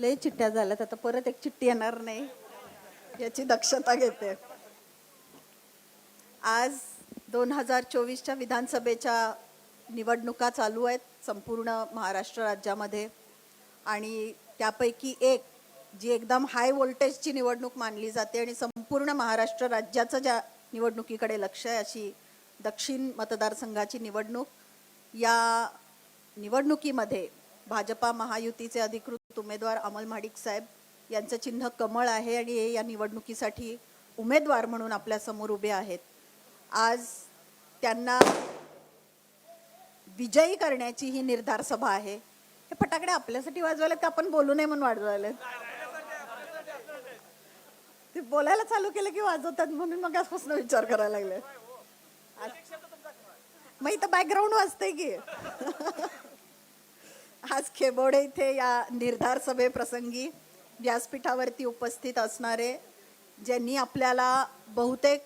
लय चिठ्ठ्या झाल्यात. आता परत एक चिठ्ठी येणार नाही. याची दक्षता घेते. आज दोन हजार चोवीसच्या विधानसभेच्या निवडणुका चालू आहेत संपूर्ण महाराष्ट्र राज्यामध्ये. आणि त्यापैकी एक जी एकदम हाय व्होल्टेजची निवडणूक मानली जाते आणि संपूर्ण महाराष्ट्र राज्याचं ज्या निवडणुकीकडे लक्ष आहे अशी दक्षिण मतदारसंघाची निवडणूक या निवडणुकीमध्ये भाजपा महायुतीचे अधिकृत उमेदवार अमल महाडिक साहेब यांचं चिन्ह कमळ आहे आणि हे या निवडणुकीसाठी उमेदवार म्हणून आपल्यासमोर उभे आहेत. आज त्यांना विजयी करण्याची ही निर्धार सभा आहे. हे फटाकडे आपल्यासाठी वाजवायला का आपण बोलू नये म्हणून वाजवायला ते बोलायला चालू केलं की वाजवतात म्हणून मग आजपासून विचार करायला लागले. मग इथं बॅकग्राऊंड वाजते की. आज खेबोडे इथे या निर्धार सभेप्रसंगी व्यासपीठावरती उपस्थित असणारे ज्यांनी आपल्याला बहुतेक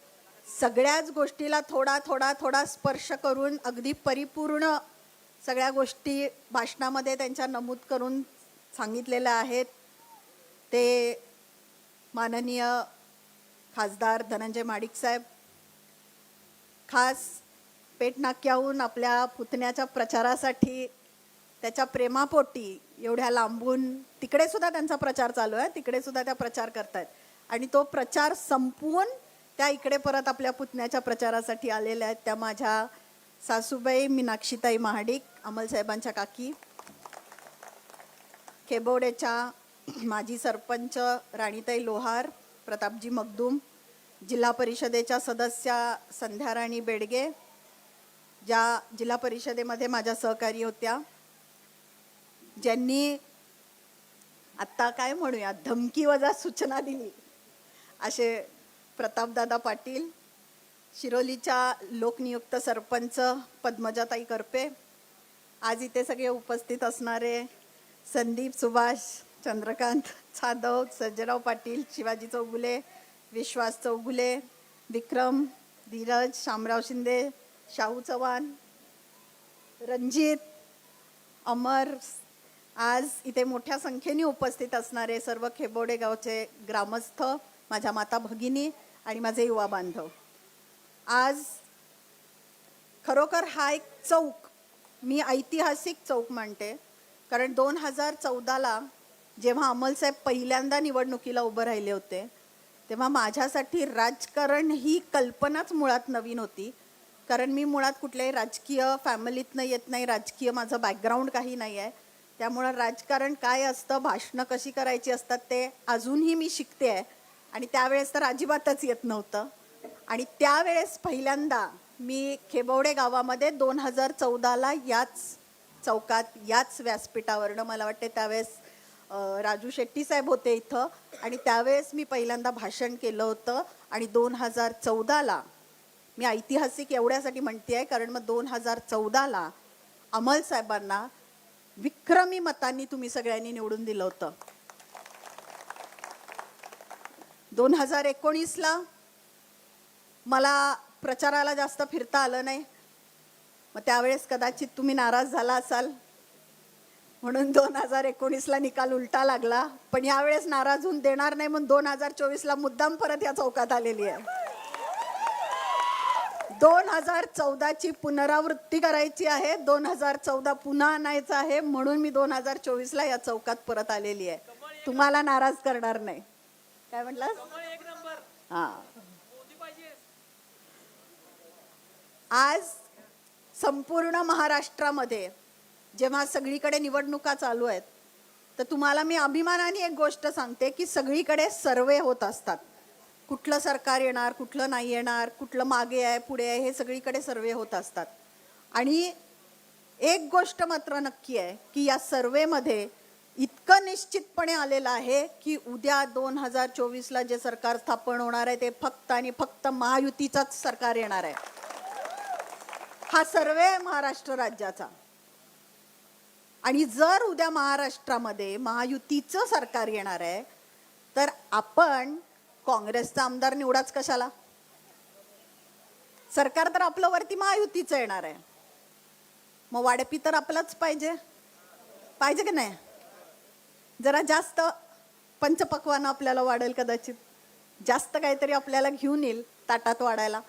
सगळ्याच गोष्टीला थोडा थोडा थोडा स्पर्श करून अगदी परिपूर्ण सगळ्या गोष्टी भाषणामध्ये त्यांच्या नमूद करून सांगितलेल्या आहेत. ते माननीय खासदार धनंजय माडिक साहेब खास पेटनाक्याहून आपल्या पुतण्याच्या प्रचारासाठी त्याच्या प्रेमापोटी एवढ्या लांबून तिकडे सुद्धा त्यांचा प्रचार चालू आहे तिकडे सुद्धा त्या प्रचार करतायत. आणि तो प्रचार संपवून त्या इकडे परत आपल्या पुतण्याच्या प्रचारासाठी आलेल्या आहेत त्या माझ्या सासूबाई मीनाक्षीताई महाडिक अमलसाहेबांच्या काकी खेबोडेच्या माजी सरपंच राणीताई लोहार प्रतापजी मगदूम जिल्हा परिषदेच्या सदस्या संध्याराणी बेडगे ज्या जिल्हा परिषदेमध्ये माझ्या सहकारी होत्या. ज्यांनी आत्ता काय म्हणूया धमकी वजा सूचना दिली. असे प्रतापदादा पाटील शिरोलीच्या लोकनियुक्त सरपंच पद्मजाताई करपे आज इथे सगळे उपस्थित असणारे संदीप सुभाष चंद्रकांत जाधव सज्जराव पाटील शिवाजी चौगुले विश्वास चौगुले विक्रम धीरज शामराव शिंदे शाहू चव्हाण रणजित अमर आज इथे मोठ्या संख्येने उपस्थित असणारे सर्व खेबोडे गावचे ग्रामस्थ माझ्या माता भगिनी आणि माझे युवा बांधव. आज खरोखर हा एक चौक मी ऐतिहासिक चौक मानते कारण दोन हजार चौदाला जेव्हा अमलसाहेब पहिल्यांदा निवडणुकीला उभं राहिले होते तेव्हा माझ्यासाठी राजकारण ही कल्पनाच मुळात नवीन होती. कारण मी मुळात कुठल्याही राजकीय फॅमिलीतनं येत नाही राजकीय माझं बॅकग्राऊंड काही नाही आहे त्यामुळं राजकारण काय असतं भाषणं कशी करायची असतात ते अजूनही मी शिकते आहे. आणि त्यावेळेस तर अजिबातच येत नव्हतं. आणि त्यावेळेस पहिल्यांदा मी खेबवडे गावामध्ये दोन हजार चौदाला याच चौकात याच व्यासपीठावरनं मला वाटते त्यावेळेस राजू शेट्टी साहेब होते इथं. आणि त्यावेळेस मी पहिल्यांदा भाषण केलं होतं. आणि दोन हजार चौदाला मी ऐतिहासिक एवढ्यासाठी म्हणते आहे कारण मग दोन हजार चौदाला अमल साहेबांना विक्रमी मतांनी तुम्ही सगळ्यांनी निवडून दिलं होतं. दोन हजार एकोणीसला मला प्रचाराला जास्त फिरता आलं नाही. मग त्यावेळेस कदाचित तुम्ही नाराज झाला असाल. म्हणून दोन हजार एकोणीसला निकाल उलटा लागला. पण यावेळेस नाराज होऊन देणार नाही म्हणून दोन हजार चोवीसला मुद्दाम परत या चौकात आलेली आहे. दोन हजार चौदाची पुनरावृत्ती करायची आहे. दोन हजार चौदा पुन्हा आणायचं आहे. म्हणून मी दोन हजार चोवीसला या चौकात परत आलेली आहे. तुम्हाला नाराज करणार नाही. काय म्हटलं हा. आज संपूर्ण महाराष्ट्रामध्ये जेव्हा सगळीकडे निवडणुका चालू आहेत तर तुम्हाला मी अभिमानाने एक गोष्ट सांगते की सगळीकडे सर्वे होत असतात. कुठलं सरकार येणार कुठलं नाही येणार कुठलं मागे आहे पुढे आहे हे सगळीकडे सर्वे होत असतात. आणि एक गोष्ट मात्र नक्की आहे की या सर्वेमध्ये इतकं निश्चितपणे आलेलं आहे की उद्या दोन हजार चोवीसला जे सरकार स्थापन होणार आहे ते फक्त आणि फक्त महायुतीचाच सरकार येणार आहे. हा सर्वे आहे महाराष्ट्र राज्याचा. आणि जर उद्या महाराष्ट्रामध्ये महायुतीचं सरकार येणार आहे तर आपण काँग्रेसचा आमदार निवडाच कशाला? सरकार तर आपलं वरती महायुतीचं येणार आहे. मग वाढपी तर आपलंच पाहिजे. पाहिजे की नाही? जरा जास्त पंचपक्वानं आपल्याला वाढेल कदाचित. जास्त काहीतरी आपल्याला घेऊन येईल ताटात वाढायला.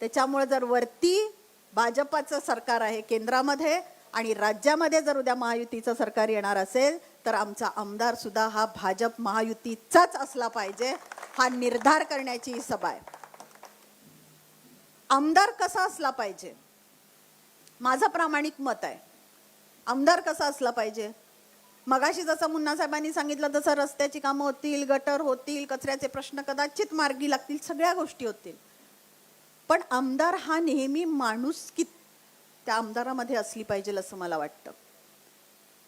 त्याच्यामुळे जर वरती भाजपाचं सरकार आहे केंद्रामध्ये आणि राज्यामध्ये जर उद्या महायुतीचं सरकार येणार असेल तर आमचा आमदार सुद्धा हा भाजप महायुतीचाच असला पाहिजे. हा निर्धार करण्याची ही सभा आहे. आमदार कसा असला पाहिजे? माझं प्रामाणिक मत आहे. आमदार कसा असला पाहिजे? मगाशी जसं मुन्ना साहेबांनी सांगितलं तसं रस्त्याची कामं होतील गटर होतील कचऱ्याचे प्रश्न कदाचित मार्गी लागतील सगळ्या गोष्टी होतील. पण आमदार हा नेहमी माणूस की त्या आमदारामध्ये असली पाहिजे असं मला वाटतं.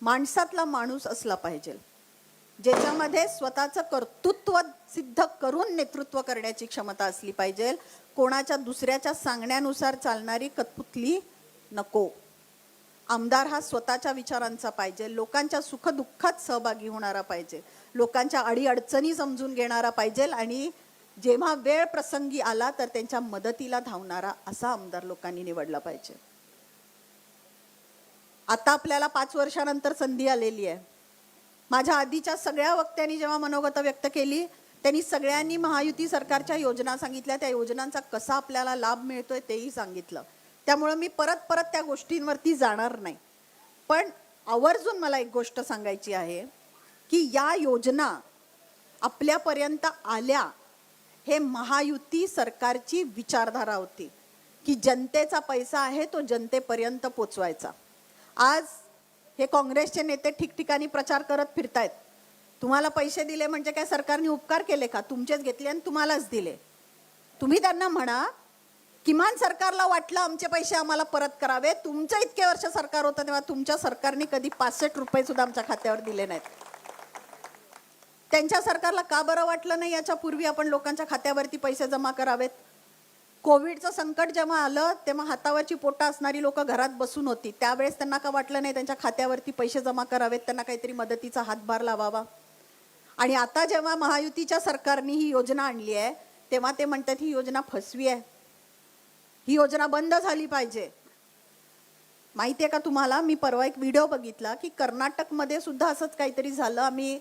माणसातला माणूस असला पाहिजे. ज्याच्यामध्ये स्वतःचं कर्तृत्व सिद्ध करून नेतृत्व करण्याची क्षमता असली पाहिजे. कोणाच्या दुसऱ्याच्या सांगण्यानुसार चालणारी कठपुतली नको. आमदार हा स्वतःच्या विचारांचा पाहिजे. लोकांच्या सुखदुःखात सहभागी होणारा पाहिजे. लोकांच्या अडीअडचणी समजून घेणारा पाहिजे आणि जेव्हा वेळ प्रसंगी आला तर त्यांच्या मदतीला धावणारा असा आमदार लोकांनी निवडला पाहिजे. आता आपल्याला पाच वर्षानंतर संधी आलेली आहे. माझ्या आधीच्या सगळ्या वक्त्यांनी जेव्हा मनोगत व्यक्त केली त्यांनी सगळ्यांनी महायुती सरकारच्या योजना सांगितल्या. त्या योजनांचा कसा आपल्याला लाभ मिळतोय तेही सांगितलं. त्यामुळं मी परत परत त्या गोष्टींवरती जाणार नाही. पण आवर्जून मला एक गोष्ट सांगायची आहे की या योजना आपल्यापर्यंत आल्या हे महायुती सरकारची विचारधारा होती की जनतेचा पैसा आहे तो जनतेपर्यंत पोचवायचा. आज हे काँग्रेसचे नेते ठिकठिकाणी प्रचार करत फिरतायत. तुम्हाला पैसे दिले म्हणजे काय सरकारने उपकार केले का? तुमचेच घेतले आणि तुम्हालाच दिले. तुम्ही त्यांना म्हणा किमान सरकारला वाटलं आमचे पैसे आम्हाला परत करावे. तुमचं इतके वर्ष सरकार होतं तेव्हा तुमच्या सरकारने कधी पासष्ट रुपये सुद्धा आमच्या खात्यावर दिले नाहीत. त्यांच्या सरकारला का बरं वाटलं नाही? याच्या पूर्वी आपण लोकांच्या खात्यावरती पैसे जमा करावेत. कोविडचं संकट जेव्हा आलं तेव्हा हातावरची पोटं असणारी लोक घरात बसून होती. त्यावेळेस त्यांना का वाटलं नाही त्यांच्या खात्यावरती पैसे जमा करावेत त्यांना काहीतरी मदतीचा हातभार लावावा? आणि आता जेव्हा महायुतीच्या सरकारने ही योजना आणली आहे तेव्हा ते म्हणतात ही योजना फसवी आहे. ही योजना बंद झाली पाहिजे. माहिती आहे का तुम्हाला? मी परवा एक व्हिडिओ बघितला की कर्नाटकमध्ये सुद्धा असंच काहीतरी झालं. आम्ही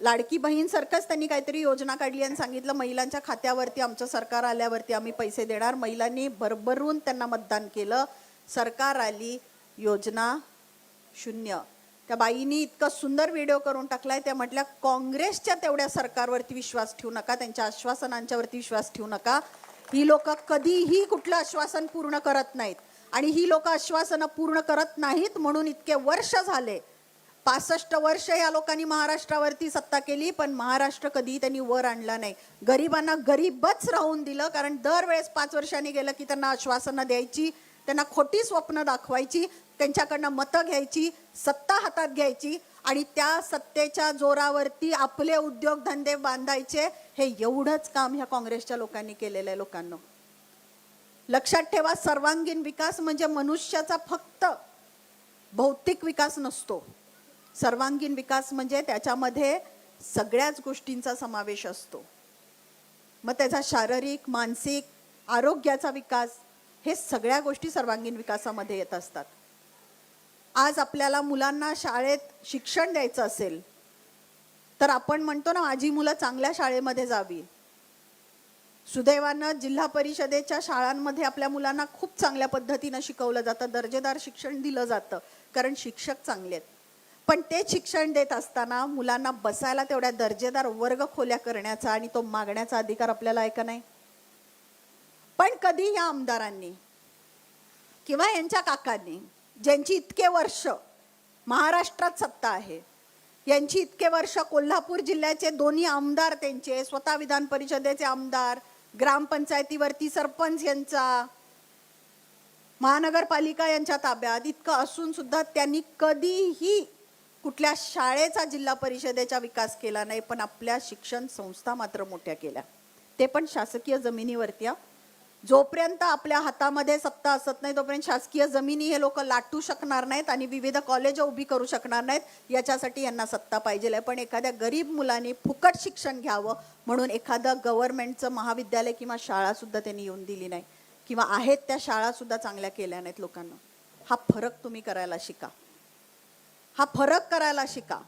लाडकी बहीणसारखंच त्यांनी काहीतरी योजना काढली आणि सांगितलं महिलांच्या खात्यावरती आमचं सरकार आल्यावरती आम्ही पैसे देणार. महिलांनी भरभरून त्यांना मतदान केलं. सरकार आली योजना शून्य. त्या बाईनी इतकं सुंदर व्हिडिओ करून टाकलाय त्या म्हटल्या काँग्रेसच्या तेवढ्या सरकारवरती विश्वास ठेवू नका त्यांच्या आश्वासनांच्यावरती विश्वास ठेवू नका. ही लोक कधीही कुठलं आश्वासन पूर्ण करत नाहीत आणि ही लोक आश्वासनं पूर्ण करत नाहीत म्हणून इतके वर्ष झाले पासष्ट वर्ष या लोकांनी महाराष्ट्रावरती सत्ता केली पण महाराष्ट्र कधी त्यांनी वर आणला नाही. गरिबांना गरीबच राहून दिलं कारण दरवेळेस पाच वर्षांनी गेलं की त्यांना आश्वासनं द्यायची त्यांना खोटी स्वप्न दाखवायची त्यांच्याकडनं मतं घ्यायची सत्ता हातात घ्यायची आणि त्या सत्तेच्या जोरावरती आपले उद्योगधंदे बांधायचे हे एवढंच काम ह्या काँग्रेसच्या लोकांनी केलेलं आहे लोकांना. लक्षात ठेवा सर्वांगीण विकास म्हणजे मनुष्याचा फक्त भौतिक विकास नसतो. सर्वांगीण विकास म्हणजे त्याच्यामध्ये सगळ्याच गोष्टींचा समावेश असतो. मग त्याचा शारीरिक मानसिक आरोग्याचा विकास हे सगळ्या गोष्टी सर्वांगीण विकासामध्ये येत असतात. आज आपल्याला मुलांना शाळेत शिक्षण द्यायचं असेल तर आपण म्हणतो ना माझी मुलं चांगल्या शाळेमध्ये जावी. सुदैवानं जिल्हा परिषदेच्या शाळांमध्ये आपल्या मुलांना खूप चांगल्या पद्धतीनं शिकवलं जातं दर्जेदार शिक्षण दिलं जातं कारण शिक्षक चांगले आहेत. पण ते शिक्षण देत असताना मुलांना बसायला तेवढ्या दर्जेदार वर्ग खोल्या करण्याचा आणि तो मागण्याचा अधिकार आपल्याला आहे का नाही? पण कधी या आमदारांनी किंवा यांच्या काकांनी ज्यांची इतके वर्ष महाराष्ट्रात सत्ता आहे यांची इतके वर्ष कोल्हापूर जिल्ह्याचे दोन्ही आमदार त्यांचे स्वतः विधान परिषदेचे आमदार ग्रामपंचायतीवरती सरपंच यांचा महानगरपालिका यांच्या ताब्यात इतकं असून सुद्धा त्यांनी कधीही कुठल्या शाळेचा जिल्हा परिषदेचा विकास केला नाही पण आपल्या शिक्षण संस्था मात्र मोठ्या केल्या. ते पण शासकीय जमिनीवरती जोपर्यंत आपल्या हातामध्ये सत्ता असत नाही तोपर्यंत शासकीय जमिनी हे लोक लाटू शकणार नाहीत आणि विविध कॉलेज उभी करू शकणार नाहीत याच्यासाठी यांना सत्ता पाहिजे आहे पण एखाद्या गरीब मुलांनी फुकट शिक्षण घ्यावं म्हणून एखादं गव्हर्नमेंटचं महाविद्यालय किंवा शाळा सुद्धा त्यांनी येऊन दिली नाही किंवा आहेत त्या शाळा सुद्धा चांगल्या केल्या नाहीत लोकांना. हा फरक तुम्ही करायला शिका. हा फरक करायला शिका.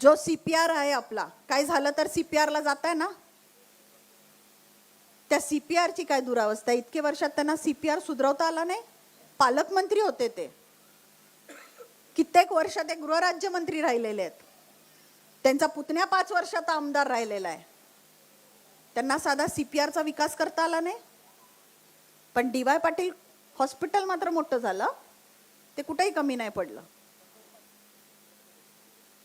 जो सीपीआर आहे आपला काय झालं तर सीपीआरला जात आहे ना? त्या सीपीआरची काय दुरावस्था इतके वर्षात त्यांना सीपीआर सुधरवता आला नाही? पालकमंत्री होते ते. कित्येक वर्ष ते गृहराज्यमंत्री राहिलेले आहेत. त्यांचा पुतण्या पाच वर्षात आमदार राहिलेला आहे. त्यांना साधा सीपीआरचा विकास करता आला नाही? पण डी वाय पाटील हॉस्पिटल मात्र मोठं झालं. ते कुठेही कमी नाही पडलं.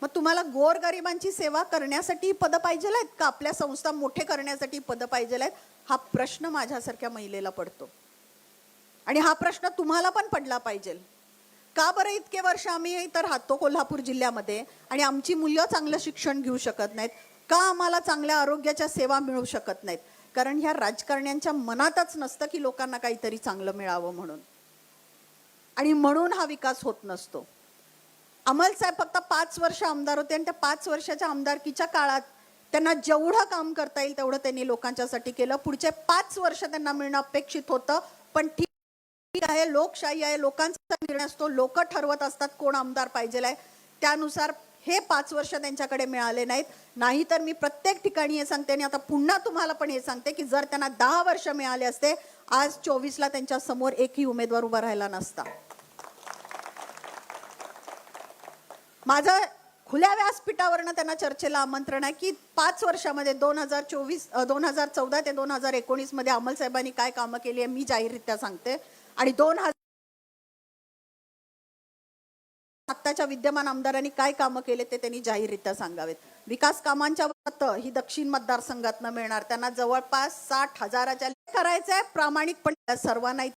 मग तुम्हाला गोरगरिबांची सेवा करण्यासाठी पदं पाहिजे आहेत का? आपल्या संस्था मोठे करण्यासाठी पदं पाहिजे आहेत? हा प्रश्न माझ्यासारख्या महिलेला पडतो. आणि हा प्रश्न तुम्हाला पण पडला पाहिजे का बरं इतके वर्ष आम्ही इथं राहतो कोल्हापूर जिल्ह्यामध्ये आणि आमची मुलं चांगलं शिक्षण घेऊ शकत नाहीत? का आम्हाला चांगल्या आरोग्याच्या सेवा मिळू शकत नाहीत? कारण ह्या राजकारण्यांच्या मनातच नसतं की लोकांना काहीतरी चांगलं मिळावं म्हणून. आणि म्हणून हा विकास होत नसतो. अमल साहेब फक्त पाच वर्ष आमदार होते आणि त्या पाच वर्षाच्या आमदारकीच्या काळात त्यांना जेवढं काम करता येईल तेवढं त्यांनी लोकांच्यासाठी केलं. पुढचे पाच वर्ष त्यांना मिळणं अपेक्षित होतं पण ठीक आहे लोकशाही आहे लोकांचा निर्णय असतो लोक ठरवत असतात कोण आमदार पाहिजे आहे. त्यानुसार हे पाच वर्ष त्यांच्याकडे मिळाले नाहीत. नाहीतर मी प्रत्येक ठिकाणी हे सांगते आणि आता पुन्हा तुम्हाला पण हे सांगते की जर त्यांना दहा वर्ष मिळाले असते आज चोवीसला त्यांच्यासमोर एकही उमेदवार उभा राहिला नसता. माझं खुल्या व्यासपीठावरनं त्यांना चर्चेला आमंत्रण आहे की पाच वर्षामध्ये दोन हजार चोवीस दोन हजार चौदा ते दोन हजार एकोणीसमध्ये अमल साहेबांनी काय कामं केली आहे मी जाहीररित्या सांगते. आणि दोन हजार आत्ताच्या विद्यमान आमदारांनी काय कामं केले ते त्यांनी जाहीररित्या सांगावेत. विकास कामांच्या मतं ही दक्षिण मतदारसंघातनं मिळणार. त्यांना जवळपास साठ हजाराच्या करायचं आहे प्रामाणिकपणे सर्वांना इथे